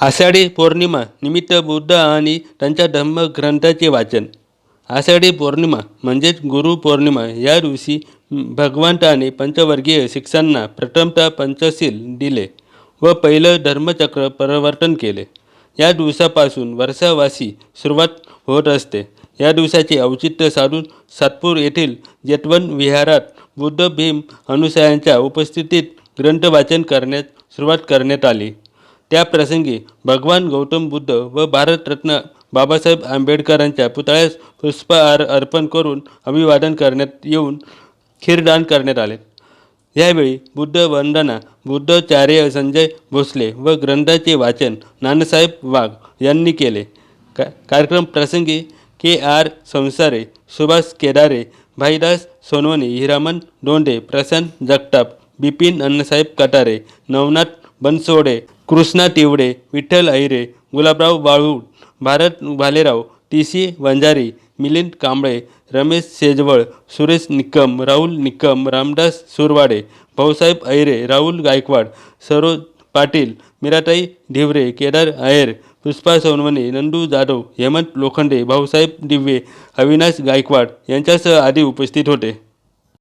आषाढी पौर्णिमा निमित्त बुद्ध आणि त्यांच्या धम्मग्रंथाचे वाचन. आषाढी पौर्णिमा म्हणजेच गुरुपौर्णिमा या दिवशी भगवंताने पंचवर्गीय शिक्षांना प्रथमतः पंचशील दिले व पहिलं धर्मचक्र परिवर्तन केले. या दिवसापासून वर्षावासी सुरुवात होत असते. या दिवसाचे औचित्य साधून सातपूर येथील जेतवन विहारात बुद्ध भीम अनुसयांच्या उपस्थितीत ग्रंथवाचन करण्यास सुरुवात करण्यात आली. त्या प्रसंगी भगवान गौतम बुद्ध व भारतरत्न बाबासाहेब आंबेडकरांच्या पुतळ्यास पुष्पहार अर्पण करून अभिवादन करण्यात येऊन खीरदान करण्यात आले. यावेळी बुद्ध वंदना बुद्धचार्य संजय भोसले व ग्रंथाचे वाचन नानासाहेब वाघ यांनी केले. का कार्यक्रम प्रसंगी K R Sansare Subhash Kedare Bhaidas Sonawane Hiraman Donde Prashant Jagtap Bipin Annasaheb Katare Navnath Bansode Krishna Tivade Vitthal Ahire Gulabrao Balu Bharat Bhalerao T C Vanjari Milind Kamble Ramesh Shejwal Suresh Nikam Rahul Nikam Ramdas Surwade Bhausaheb Ahire Rahul Gaikwad Saroj Patil Miratai Dhivare Kedar Aher Pushpa Sonawane Nandu Jadhav Hemant Lokhande Bhausaheb दिव्ये Avinash Gaikwad यांच्यासह आदी उपस्थित होते.